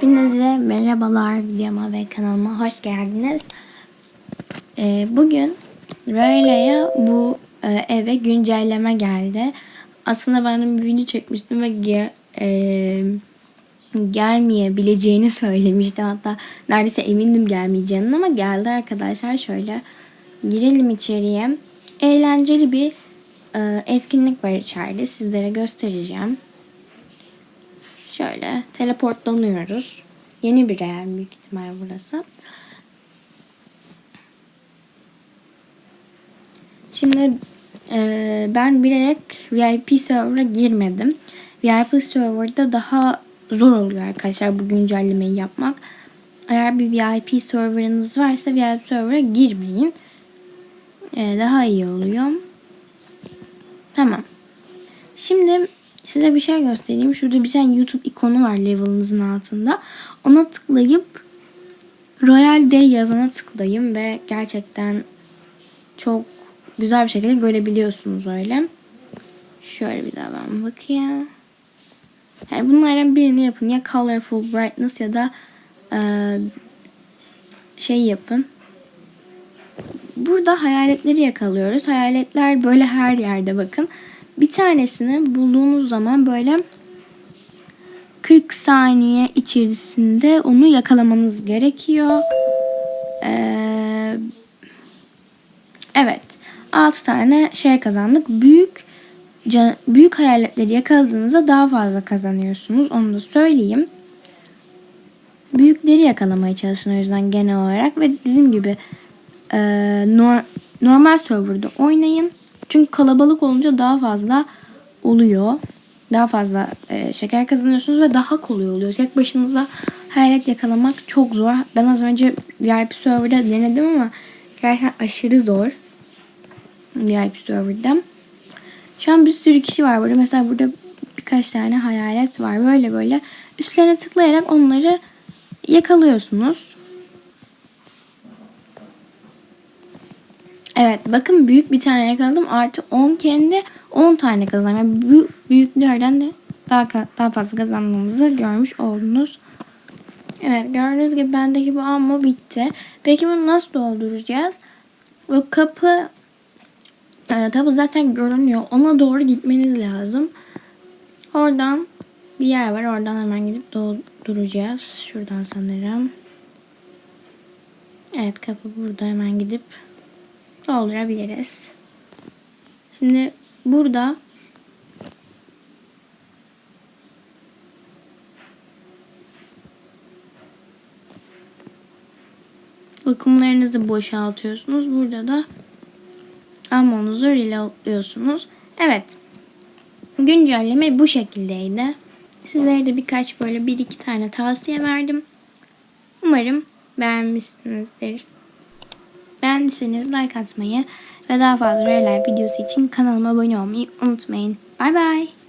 Hepinize merhabalar videoma ve kanalıma hoş geldiniz. Ee, bugün Röyla'ya bu e, eve güncelleme geldi. Aslında ben bir video çekmiştim ve ge- e, gelmeyebileceğini söylemiştim. Hatta neredeyse emindim gelmeyeceğini ama geldi arkadaşlar. Şöyle girelim içeriye. Eğlenceli bir e, etkinlik var içeride. Sizlere göstereceğim. Şöyle teleportlanıyoruz. Yeni bir yer büyük ihtimal burası. Şimdi e, ben bilerek VIP server'a girmedim. VIP server'da daha zor oluyor arkadaşlar bu güncellemeyi yapmak. Eğer bir VIP server'ınız varsa VIP server'a girmeyin. E, daha iyi oluyor. Tamam. Şimdi size bir şey göstereyim. Şurada bir tane YouTube ikonu var level'ınızın altında. Ona tıklayıp Royal Day yazana tıklayın ve gerçekten çok güzel bir şekilde görebiliyorsunuz öyle. Şöyle bir daha ben bakayım. Yani bunlardan birini yapın. Ya Colorful Brightness ya da e, şey yapın. Burada hayaletleri yakalıyoruz. Hayaletler böyle her yerde bakın. Bir tanesini bulduğunuz zaman böyle 40 saniye içerisinde onu yakalamanız gerekiyor. Ee, evet. 6 tane şey kazandık. Büyük büyük hayaletleri yakaladığınızda daha fazla kazanıyorsunuz. Onu da söyleyeyim. Büyükleri yakalamaya çalışın o yüzden genel olarak ve bizim gibi e, nor, normal serverda oynayın. Çünkü kalabalık olunca daha fazla oluyor. Daha fazla e, şeker kazanıyorsunuz ve daha kolay oluyor. Tek başınıza hayalet yakalamak çok zor. Ben az önce VIP serverda denedim ama gerçekten aşırı zor. VIP serverda. Şu an bir sürü kişi var burada. Mesela burada birkaç tane hayalet var. Böyle böyle üstlerine tıklayarak onları yakalıyorsunuz. Evet bakın büyük bir tane yakaladım. Artı 10 kendi 10 tane kazandım. Yani büyük, büyüklerden de daha, daha fazla kazandığımızı görmüş oldunuz. Evet gördüğünüz gibi bendeki bu ammo bitti. Peki bunu nasıl dolduracağız? Bu kapı e, tabi zaten görünüyor. Ona doğru gitmeniz lazım. Oradan bir yer var. Oradan hemen gidip dolduracağız. Şuradan sanırım. Evet kapı burada hemen gidip doldurabiliriz. Şimdi burada vakumlarınızı boşaltıyorsunuz. Burada da ammonuzu reloadluyorsunuz. Evet. Güncelleme bu şekildeydi. Sizlere de birkaç böyle bir iki tane tavsiye verdim. Umarım beğenmişsinizdir. Beğendiyseniz like atmayı ve daha fazla reyler videosu için kanalıma abone olmayı unutmayın. Bay bay.